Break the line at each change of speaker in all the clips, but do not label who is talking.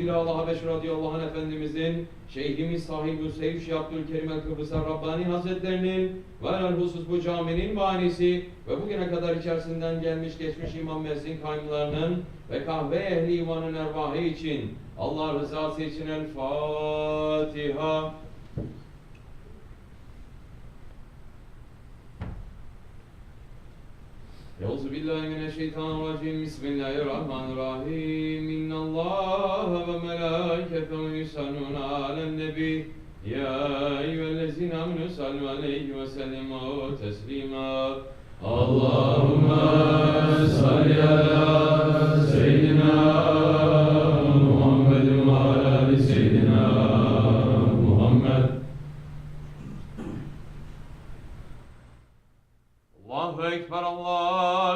Bilallah Habeş radıyallahu anh Efendimizin, Şeyhimiz Sahib Hüseyin Şeyh Abdülkerim el Kıbrıs Rabbani Hazretlerinin ve husus bu caminin banisi ve bugüne kadar içerisinden gelmiş geçmiş imam mezzin kaymlarının ve kahve ehli imanın ervahı için Allah rızası için el Fatiha. Euzu billahi mineşşeytanirracim. Bismillahirrahmanirrahim. İnnallâhe ve melâiketehu yusallûne alen nebi. Ya eyyühellezîne amenû sallu aleyhi ve sellemû teslîmâ. Allahümme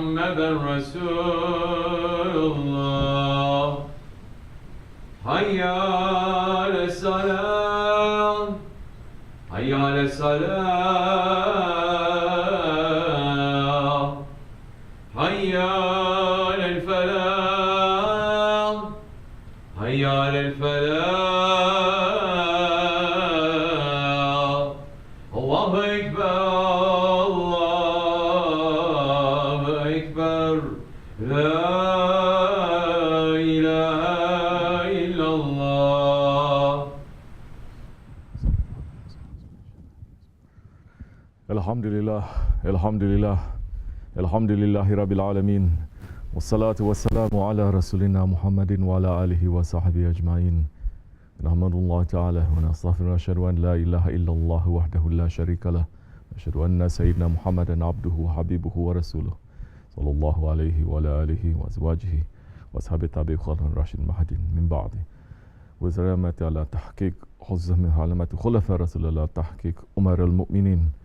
Muhammeden er Resulullah. Hayyâle salâm. Hayyâle salâm. Hayyâle felâm Hayyâle felâm Allahu Ekber.
الحمد لله الحمد لله رب العالمين والصلاة والسلام على رسولنا محمد وعلى آله وصحبه أجمعين نحمد الله تعالى ونستغفر ونشهد أن لا إله إلا الله وحده لا شريك له نشهد أن سيدنا محمدا عبده وحبيبه ورسوله صلى الله عليه وعلى آله وأزواجه وأصحابه التابعين خلف راشد مهدين من بعد وزرامة على تحقيق حزة من علامة خلفاء رسول الله تحقيق أمر المؤمنين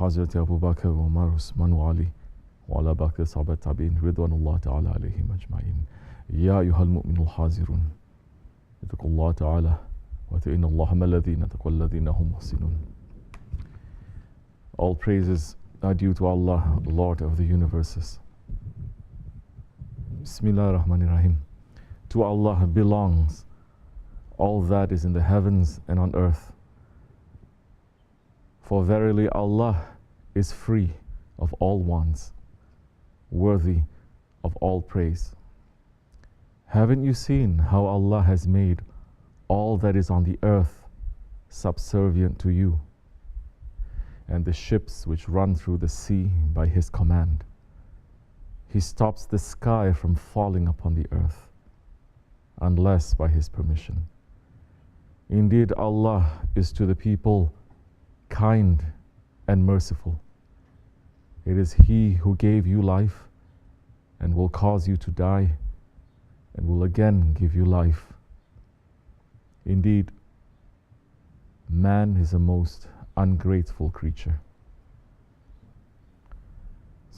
حضرة أبو بكر وعمر وعثمان وعلي وعلى باقي الصحابة التابعين رضوان الله تعالى عليهم أجمعين يا أيها المؤمنون الحاضرون اتقوا الله تعالى واتقين الله مع الذين اتقوا الذين هم محسنون All praises are due to Allah, the Lord of the universes. Bismillah ar-Rahman ar-Rahim. To Allah belongs all that is in the heavens and on earth. For verily Allah is free of all wants, worthy of all praise. Haven't you seen how Allah has made all that is on the earth subservient to you, and the ships which run through the sea by His command? He stops the sky from falling upon the earth, unless by His permission. Indeed, Allah is to the people kind and merciful. It is He who gave you life and will cause you to die and will again give you life. Indeed, man is a most ungrateful creature.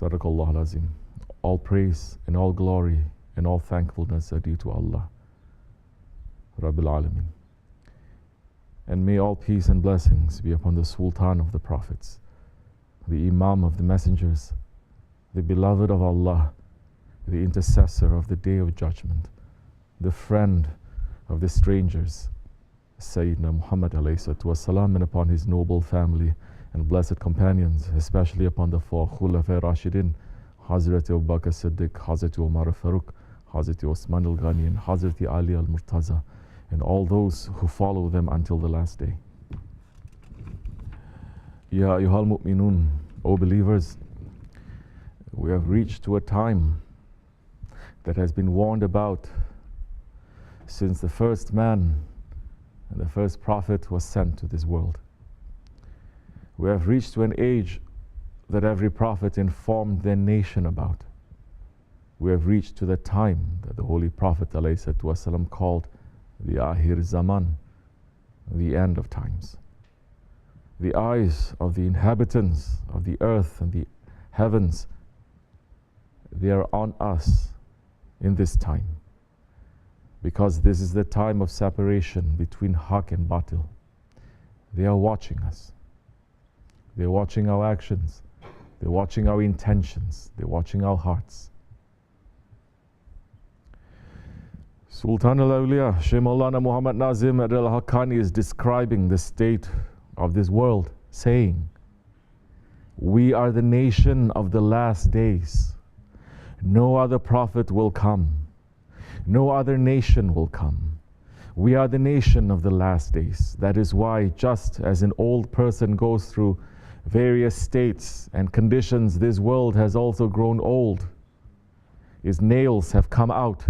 Sadaqallah Azim. All praise and all glory and all thankfulness are due to Allah. Rabbil Alameen. And may all peace and blessings be upon the Sultan of the Prophets, the Imam of the Messengers, the beloved of Allah, the intercessor of the Day of Judgment, the friend of the strangers, Sayyidina Muhammad wasalam, and upon his noble family and blessed companions, especially upon the four Khulafa Rashidin, Hazrat Abu Bakr Siddiq, Hazrat Umar Farooq, Hazrat Osman al Ghani, and Hazrat Ali al Murtaza and all those who follow them until the last day. Ya ayyuhal mu'minun, O believers, we have reached to a time that has been warned about since the first man and the first prophet was sent to this world. We have reached to an age that every prophet informed their nation about. we have reached to the time that the Holy Prophet ﷺ called the Ahir Zaman, the end of times. The eyes of the inhabitants of the earth and the heavens, they are on us in this time because this is the time of separation between Haq and Batil. They are watching us. They're watching our actions. They're watching our intentions. They're watching our hearts. Sultan al Awliya, Shaykh Muhammad Nazim al Haqqani is describing the state of this world, saying, We are the nation of the last days. No other prophet will come, no other nation will come. We are the nation of the last days. That is why, just as an old person goes through various states and conditions, this world has also grown old. Its nails have come out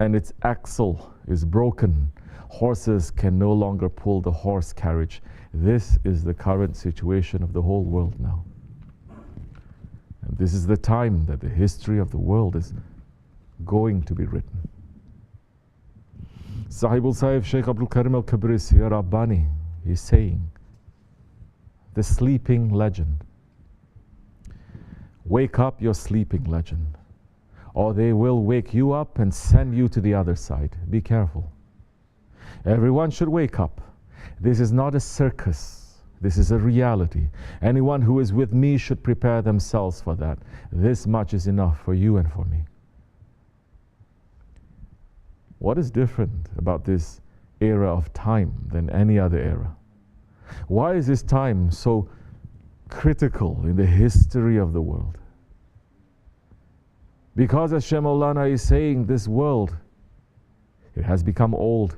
and its axle is broken. Horses can no longer pull the horse carriage. This is the current situation of the whole world now. And this is the time that the history of the world is going to be written. Sahibul Saif Sheikh Abdul Karim al Kabrisi Rabbani is saying, the sleeping legend. Wake up your sleeping legend or they will wake you up and send you to the other side. Be careful. Everyone should wake up. This is not a circus. This is a reality. Anyone who is with me should prepare themselves for that. This much is enough for you and for me. What is different about this era of time than any other era? Why is this time so critical in the history of the world? Because as Maulana is saying, this world, it has become old.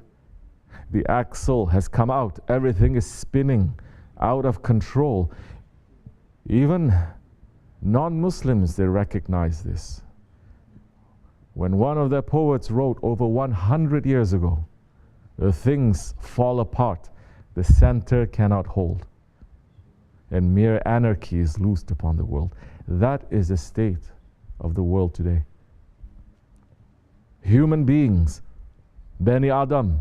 The axle has come out. Everything is spinning out of control. Even non-Muslims, they recognize this. When one of their poets wrote over 100 years ago, the things fall apart, the center cannot hold, and mere anarchy is loosed upon the world. That is the state of the world today. Human beings, Bani Adam,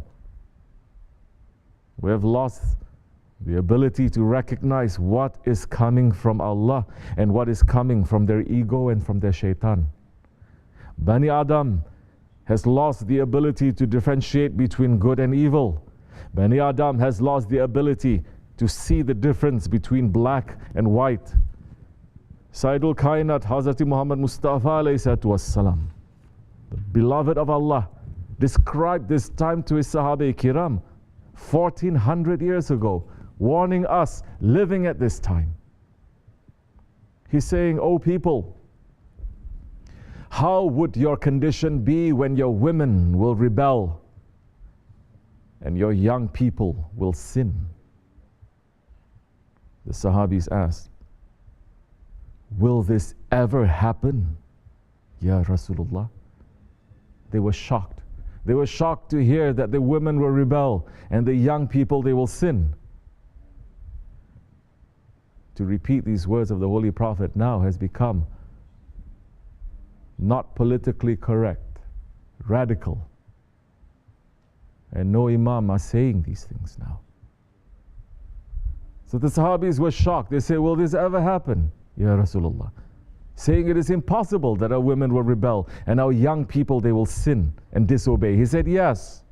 we have lost the ability to recognize what is coming from Allah and what is coming from their ego and from their shaitan. Bani Adam has lost the ability to differentiate between good and evil. Bani Adam has lost the ability to see the difference between black and white. Sayyidul Kainat Hazrati Muhammad Mustafa والسلام, the beloved of Allah, described this time to his Sahaba Kiram 1400 years ago, warning us living at this time. He's saying, O people, how would your condition be when your women will rebel and your young people will sin? The Sahabis asked, Will this ever happen? Ya Rasulullah. They were shocked. They were shocked to hear that the women will rebel and the young people they will sin. To repeat these words of the Holy Prophet now has become not politically correct, radical. And no Imam are saying these things now. So the Sahabis were shocked. They say, Will this ever happen? Ya Rasulullah. Saying it is impossible that our women will rebel and our young people they will sin and disobey. He said, Yes.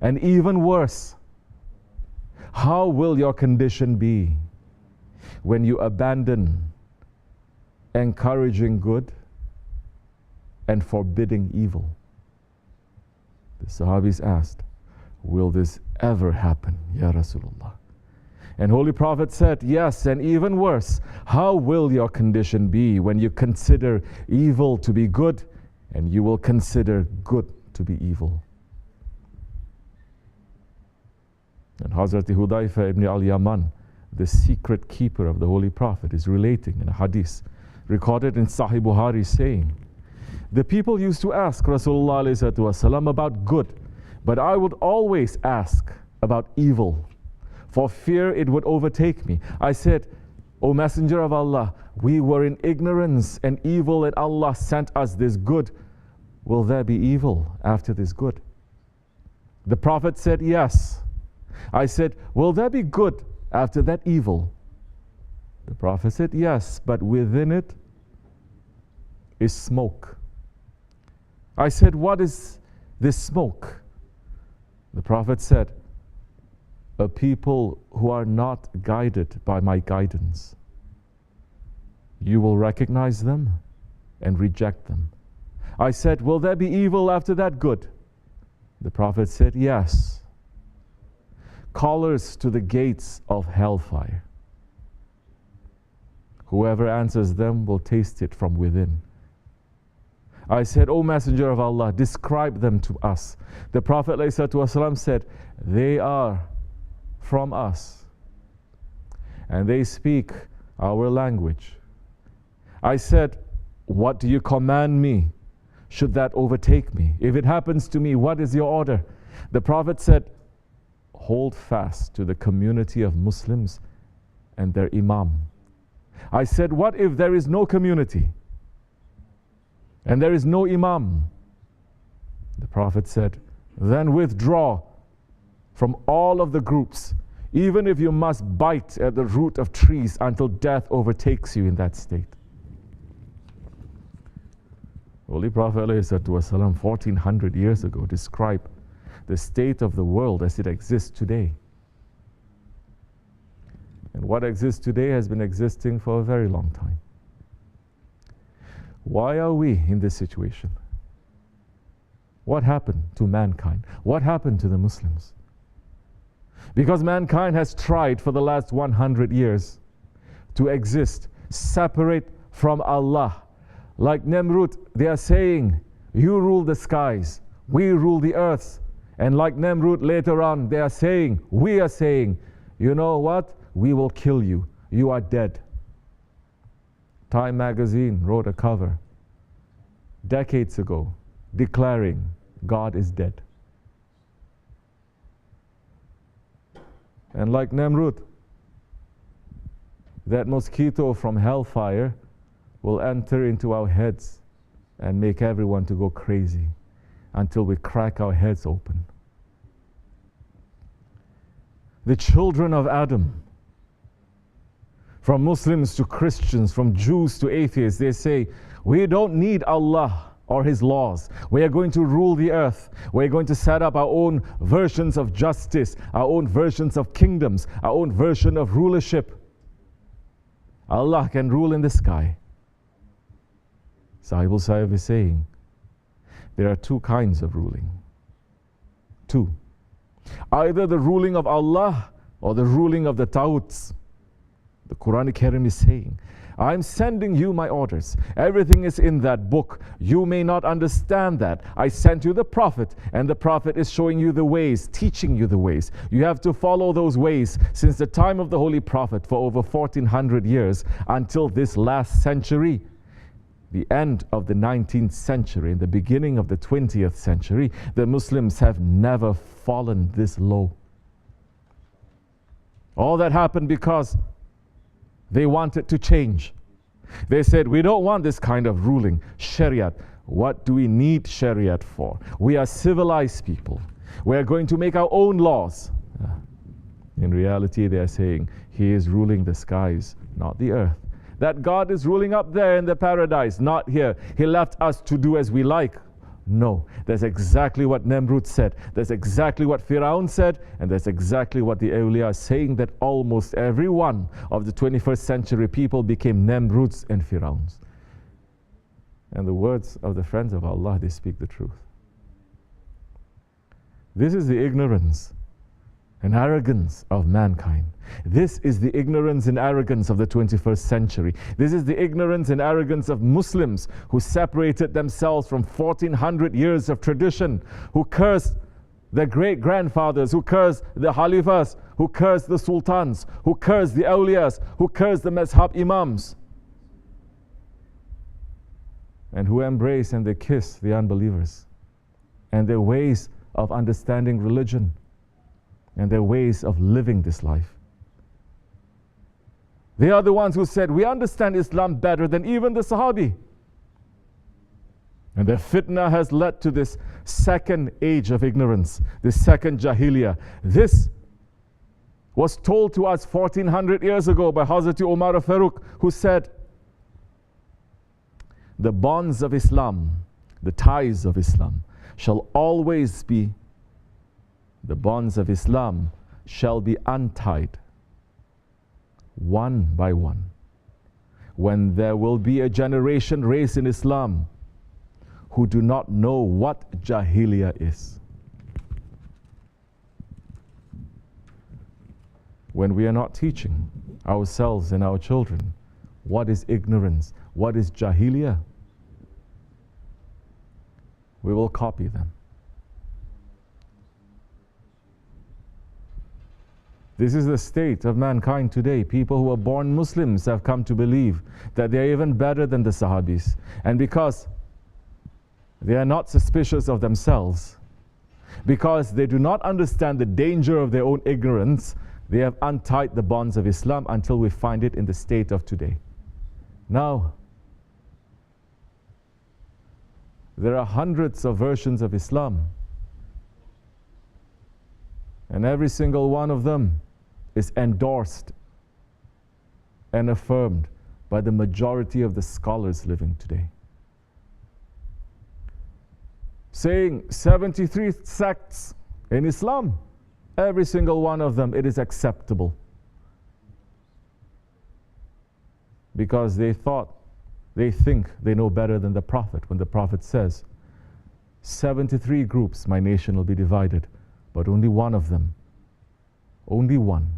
And even worse, how will your condition be when you abandon encouraging good and forbidding evil? The Sahabis asked, Will this ever happen, Ya Rasulullah? And Holy Prophet said, Yes, and even worse, how will your condition be when you consider evil to be good and you will consider good to be evil? And Hazrat Hudayfa ibn al Yaman, the secret keeper of the Holy Prophet, is relating in a hadith recorded in Sahih Bukhari saying, The people used to ask Rasulullah about good, but I would always ask about evil for fear it would overtake me. I said, O Messenger of Allah, we were in ignorance and evil, and Allah sent us this good. Will there be evil after this good? The Prophet said, Yes. I said, Will there be good after that evil? The Prophet said, Yes, but within it is smoke. I said, What is this smoke? The Prophet said, A people who are not guided by my guidance. You will recognize them and reject them. I said, Will there be evil after that good? The Prophet said, Yes. Callers to the gates of hellfire. Whoever answers them will taste it from within. I said, O Messenger of Allah, describe them to us. The Prophet ﷺ said, They are from us, and they speak our language. I said, What do you command me? Should that overtake me? If it happens to me, what is your order? The Prophet said, Hold fast to the community of Muslims and their Imam. I said, What if there is no community? and there is no Imam. The Prophet said, Then withdraw from all of the groups, even if you must bite at the root of trees until death overtakes you in that state. Holy Prophet ﷺ, 1400 years ago described the state of the world as it exists today. And what exists today has been existing for a very long time. Why are we in this situation? What happened to mankind? What happened to the Muslims? Because mankind has tried for the last 100 years to exist separate from Allah. Like Nemrut, they are saying, You rule the skies, we rule the earth. And like Nemrut later on, they are saying, We are saying, You know what? We will kill you. You are dead. Time magazine wrote a cover decades ago declaring God is dead. And like Nemrut, that mosquito from hellfire will enter into our heads and make everyone to go crazy until we crack our heads open. The children of Adam from Muslims to Christians, from Jews to atheists, they say, We don't need Allah or His laws. We are going to rule the earth. We're going to set up our own versions of justice, our own versions of kingdoms, our own version of rulership. Allah can rule in the sky. Sahibul Sayyid is saying, there are two kinds of ruling. Two. Either the ruling of Allah or the ruling of the Tawuts. The Quranic Karim is saying, I'm sending you my orders. Everything is in that book. You may not understand that. I sent you the Prophet, and the Prophet is showing you the ways, teaching you the ways. You have to follow those ways since the time of the Holy Prophet for over 1400 years until this last century. The end of the 19th century and the beginning of the 20th century, the Muslims have never fallen this low. All that happened because they wanted to change. They said, We don't want this kind of ruling. Shariat. What do we need Shariat for? We are civilized people. We are going to make our own laws. In reality, they are saying, He is ruling the skies, not the earth. That God is ruling up there in the paradise, not here. He left us to do as we like. No, that's exactly what Nemrut said. That's exactly what Firaun said, and that's exactly what the awliya are saying that almost every one of the 21st century people became Nemruts and Firauns. And the words of the friends of Allah, they speak the truth. This is the ignorance and arrogance of mankind. This is the ignorance and arrogance of the 21st century. This is the ignorance and arrogance of Muslims who separated themselves from 1400 years of tradition, who cursed their great grandfathers, who cursed the Halifas, who cursed the Sultans, who cursed the Awliyas, who cursed the Mazhab Imams, and who embrace and they kiss the unbelievers and their ways of understanding religion and their ways of living this life. They are the ones who said, We understand Islam better than even the Sahabi. And their fitna has led to this second age of ignorance, this second Jahiliyyah. This was told to us 1400 years ago by Hazrat Umar Farooq, who said, The bonds of Islam, the ties of Islam, shall always be, the bonds of Islam shall be untied one by one. When there will be a generation raised in Islam who do not know what Jahiliyyah is. When we are not teaching ourselves and our children what is ignorance, what is Jahiliyyah, we will copy them. This is the state of mankind today. People who are born Muslims have come to believe that they are even better than the Sahabis. And because they are not suspicious of themselves, because they do not understand the danger of their own ignorance, they have untied the bonds of Islam until we find it in the state of today. Now, there are hundreds of versions of Islam. And every single one of them is endorsed and affirmed by the majority of the scholars living today. Saying 73 sects in Islam, every single one of them, it is acceptable. Because they thought, they think they know better than the Prophet when the Prophet says, 73 groups my nation will be divided but only one of them, only one,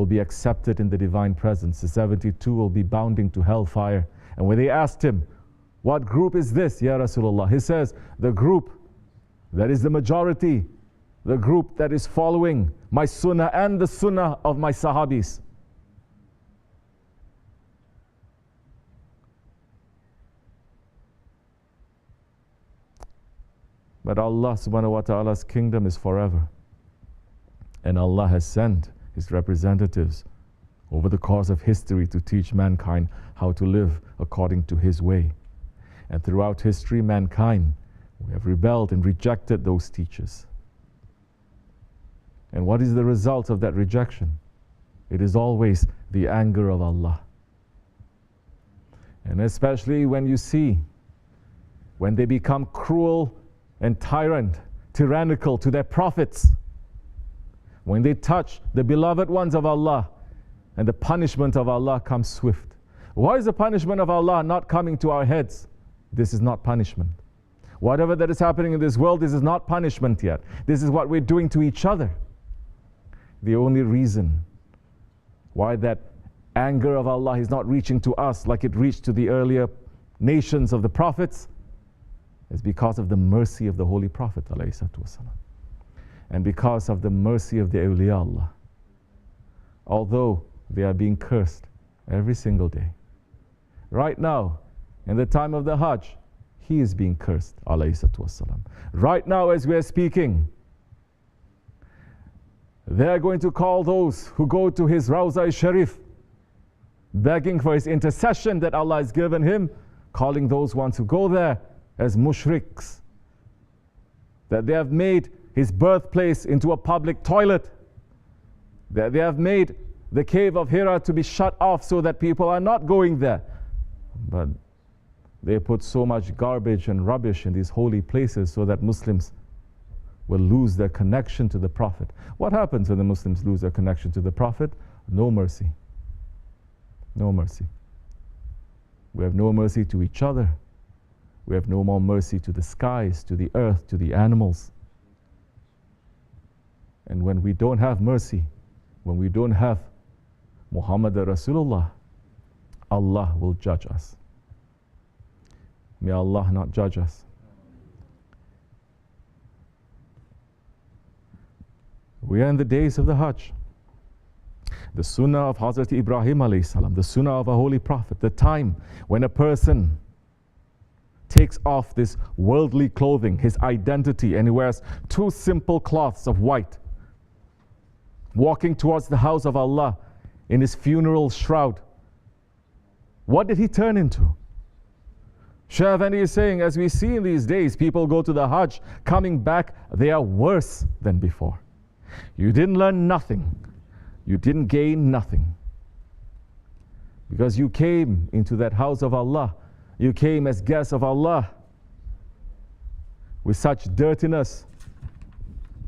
will be accepted in the divine presence. The 72 will be bounding to hellfire. And when they asked him, What group is this, Ya Rasulullah? He says, The group that is the majority, the group that is following my sunnah and the sunnah of my sahabis. But Allah subhanahu wa ta'ala's kingdom is forever. And Allah has sent His representatives over the course of history to teach mankind how to live according to His way. And throughout history, mankind we have rebelled and rejected those teachers. And what is the result of that rejection? It is always the anger of Allah. And especially when you see when they become cruel and tyrant, tyrannical to their prophets. When they touch the beloved ones of Allah, and the punishment of Allah comes swift. Why is the punishment of Allah not coming to our heads? This is not punishment. Whatever that is happening in this world, this is not punishment yet. This is what we're doing to each other. The only reason why that anger of Allah is not reaching to us like it reached to the earlier nations of the prophets is because of the mercy of the Holy Prophet and because of the mercy of the awliya Allah. Although they are being cursed every single day. Right now, in the time of the Hajj, he is being cursed, Allah. Right now, as we are speaking, they are going to call those who go to his Rawza Sharif, begging for his intercession that Allah has given him, calling those ones who go there as mushriks. That they have made his birthplace into a public toilet. They have made the cave of Hira to be shut off so that people are not going there. But they put so much garbage and rubbish in these holy places so that Muslims will lose their connection to the Prophet. What happens when the Muslims lose their connection to the Prophet? No mercy. No mercy. We have no mercy to each other. We have no more mercy to the skies, to the earth, to the animals. And when we don't have mercy, when we don't have Muhammad Rasulullah, Allah will judge us. May Allah not judge us. We are in the days of the Hajj. The Sunnah of Hazrat Ibrahim salam, the Sunnah of a holy prophet, the time when a person takes off this worldly clothing, his identity, and he wears two simple cloths of white, walking towards the house of Allah in his funeral shroud, what did he turn into? Shaykh is saying, as we see in these days, people go to the Hajj, coming back, they are worse than before. You didn't learn nothing, you didn't gain nothing. Because you came into that house of Allah, you came as guests of Allah with such dirtiness,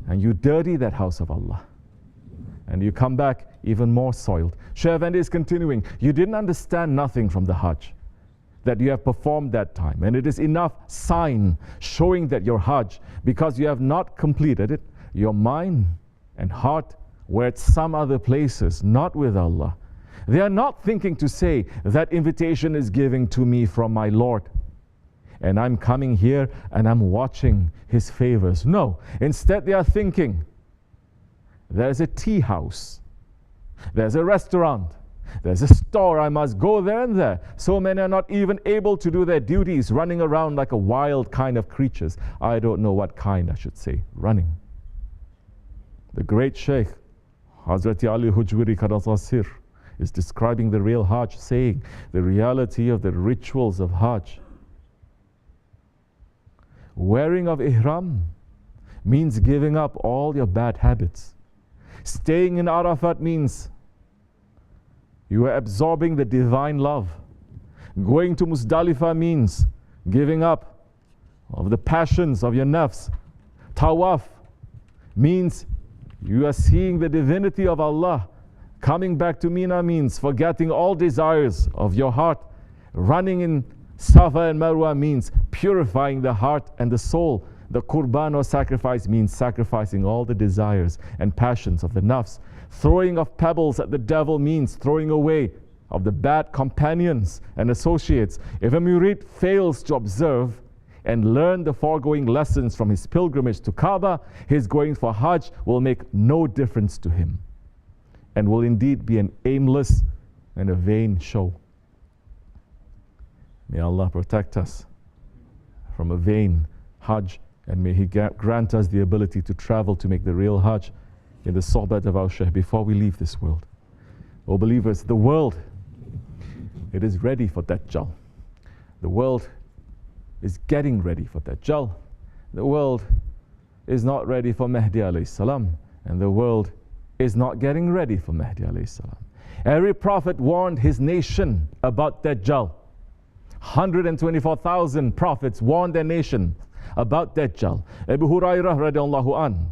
and you dirty that house of Allah. And you come back even more soiled. Effendi is continuing. You didn't understand nothing from the Hajj that you have performed that time. And it is enough sign showing that your Hajj, because you have not completed it, your mind and heart were at some other places, not with Allah. They are not thinking to say, that invitation is given to me from my Lord. And I'm coming here and I'm watching His favors. No, instead they are thinking, there's a tea house, there's a restaurant, there's a store, I must go there and there. So many are not even able to do their duties, running around like a wild kind of creatures. I don't know what kind I should say, running. The great Sheikh, Hazrat Ali Hujwiri Karatasir, is describing the real Hajj, saying the reality of the rituals of Hajj. Wearing of Ihram means giving up all your bad habits. Staying in Arafat means you are absorbing the divine love. Going to Muzdalifah means giving up of the passions of your nafs. Tawaf means you are seeing the divinity of Allah. Coming back to Mina means forgetting all desires of your heart. Running in Safa and Marwa means purifying the heart and the soul. The Qurban or sacrifice means sacrificing all the desires and passions of the nafs. Throwing of pebbles at the devil means throwing away of the bad companions and associates. If a murid fails to observe and learn the foregoing lessons from his pilgrimage to Kaaba, his going for Hajj will make no difference to him and will indeed be an aimless and a vain show. May Allah protect us from a vain Hajj and may He grant us the ability to travel to make the real Hajj in the sohbat of our Shaykh before we leave this world. O believers, the world, it is ready for Dajjal. The world is getting ready for Dajjal. The world is not ready for Mahdi alayhi salam, and the world is not getting ready for Mahdi alayhi salam. Every prophet warned his nation about Dajjal. 124,000 prophets warned their nation about Dajjal. Abu Hurairah radiallahu an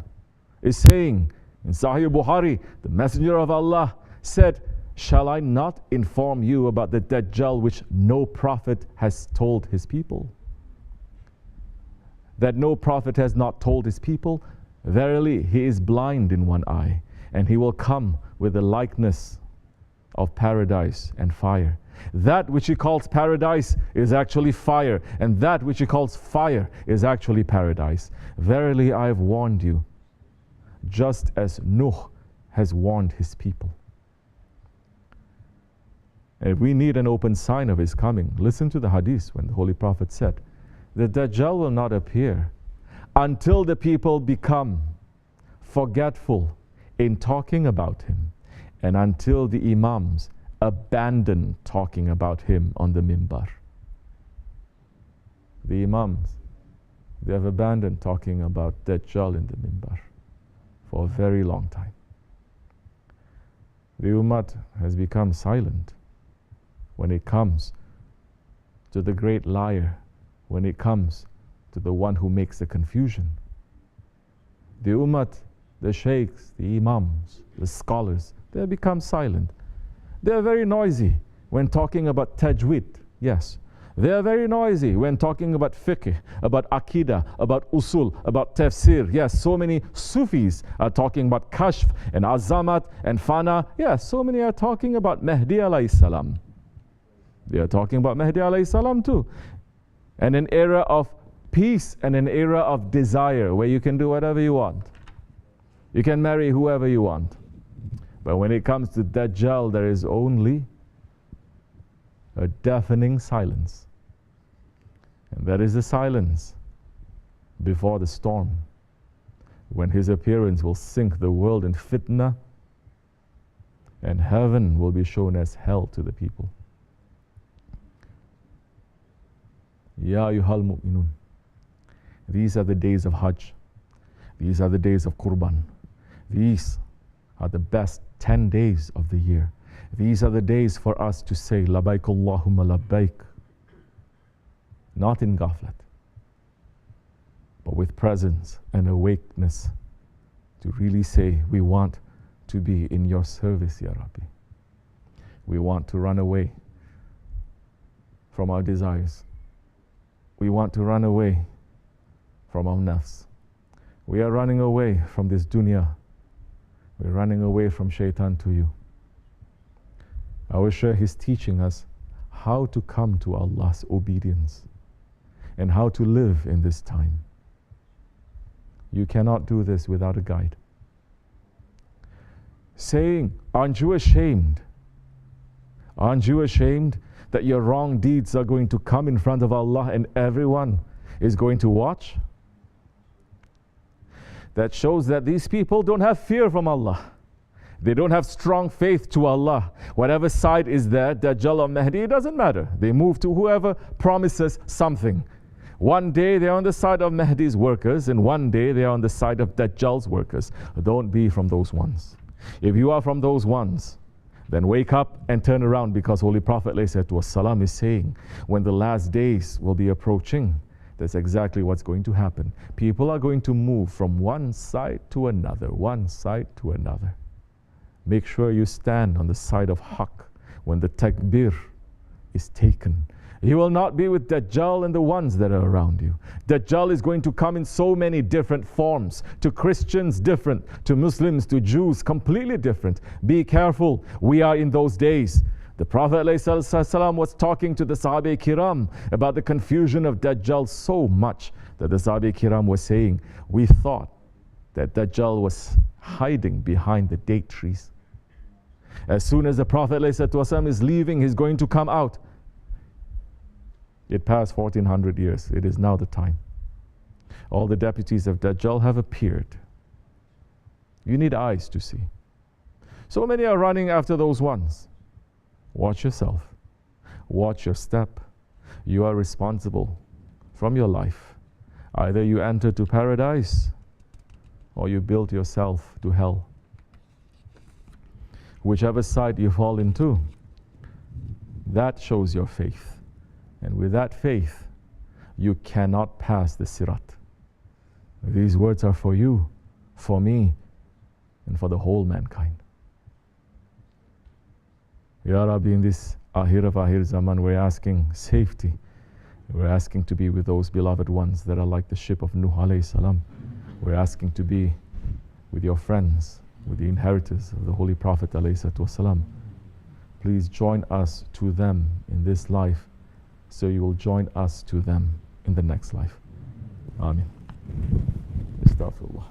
is saying in Sahih Bukhari, the Messenger of Allah said, Shall I not inform you about the Dajjal which no prophet has told his people? That no prophet has not told his people? Verily, he is blind in one eye, and he will come with the likeness of paradise and fire. That which he calls paradise is actually fire, and that which he calls fire is actually paradise. Verily, I have warned you just as Nuh has warned his people. And we need an open sign of his coming. Listen to the hadith when the Holy Prophet said, The Dajjal will not appear until the people become forgetful in talking about him and until the Imams abandon talking about him on the mimbar. The Imams, they have abandoned talking about Dajjal in the mimbar for a very long time. The Ummah has become silent when it comes to the great liar, when it comes to the one who makes the confusion. The Ummah, the sheikhs, the imams, the scholars, they have become silent. They are very noisy when talking about tajweed, yes, they are very noisy when talking about fiqh, about akidah, about usul, about tafsir. Yes, so many Sufis are talking about kashf and azamat and fana. Yes, so many are talking about Mahdi alayhi salam. They are talking about Mahdi alayhi salam too. And an era of peace and an era of desire where you can do whatever you want. You can marry whoever you want. But when it comes to Dajjal, there is only a deafening silence. And that is the silence before the storm, when his appearance will sink the world in fitna and heaven will be shown as hell to the people. Ya ayyuhal mu'minun. These are the days of Hajj. These are the days of Qurban. These are the best 10 days of the year. These are the days for us to say, Labaik Allahumma labbaik. Not in ghaflat, but with presence and awakeness to really say, We want to be in your service, Ya Rabbi. We want to run away from our desires. We want to run away from our nafs. We are running away from this dunya. We're running away from shaitan to you. Our Shaykh is teaching us how to come to Allah's obedience and how to live in this time. You cannot do this without a guide. Saying, Aren't you ashamed? Aren't you ashamed that your wrong deeds are going to come in front of Allah and everyone is going to watch? That shows that these people don't have fear from Allah. They don't have strong faith to Allah. Whatever side is there, Dajjal or Mahdi, it doesn't matter. They move to whoever promises something. One day they're on the side of Mahdi's workers, and one day they're on the side of Dajjal's workers. Don't be from those ones. If you are from those ones, then wake up and turn around because Holy Prophet ﷺ is saying, when the last days will be approaching, that's exactly what's going to happen. People are going to move from one side to another, one side to another. Make sure you stand on the side of Haqq when the takbir is taken. You will not be with Dajjal and the ones that are around you. Dajjal is going to come in so many different forms. To Christians, different. To Muslims, to Jews, completely different. Be careful. We are in those days. The Prophet ﷺ was talking to the Sahabe Kiram about the confusion of Dajjal so much that the Sahabe Kiram was saying, We thought that Dajjal was hiding behind the date trees. As soon as the Prophet ﷺ is leaving, he's going to come out. It passed 1400 years. It is now the time. All the deputies of Dajjal have appeared. You need eyes to see. So many are running after those ones. Watch yourself. Watch your step. You are responsible from your life. Either you enter to paradise or you build yourself to hell. Whichever side you fall into, that shows your faith. And with that faith, you cannot pass the sirat. These words are for you, for me, and for the whole mankind. Ya Rabbi, in this Ahir of Ahir Zaman, we're asking safety. We're asking to be with those beloved ones that are like the ship of Nuh alayhi salam. We're asking to be with your friends, with the inheritors of the Holy Prophet alayhi salam. Please join us to them in this life so you will join us to them in the next life. Amen. Astaghfirullah.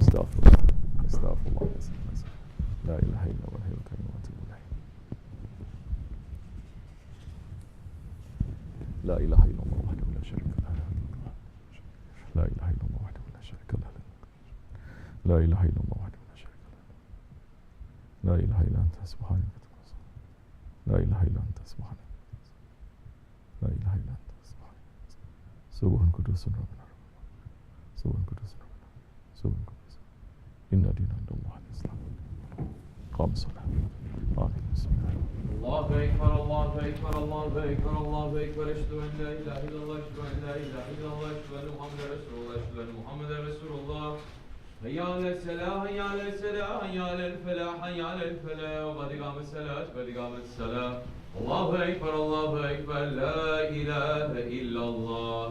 Astaghfirullah. Astaghfirullah. La ilaha illallah. لا إله إلا الله وحده لا شريك له. لا إله إلا الله وحده لا شريك له. لا إله إلا الله وحده لا شريك له. لا إله إلا أنت سبحانك. لا إله إلا أنت سبحانك. لا إله إلا أنت سبحانك. سبحان قدوس ربنا. سبحان قدوس ربنا. سبحان قدوس. إن دين عند الله الإسلام. قام الصلاة. آمين. بسم الله
Allahu Ekber, Allahu Ekber, Allahu Ekber, Allahu Ekber. Eşhedü en la ilahe illallah, eşhedü en la ilahe illallah, eşhedü enne Muhammeden Resulullah, eşhedü enne Muhammeden Resulullah. Hayya alel selah, hayya alel selah, hayya alel felah, hayya alel felah. Ve badi gâmet selat, badi gâmet selah. Allahu Ekber, Allahu Ekber, la ilahe illallah.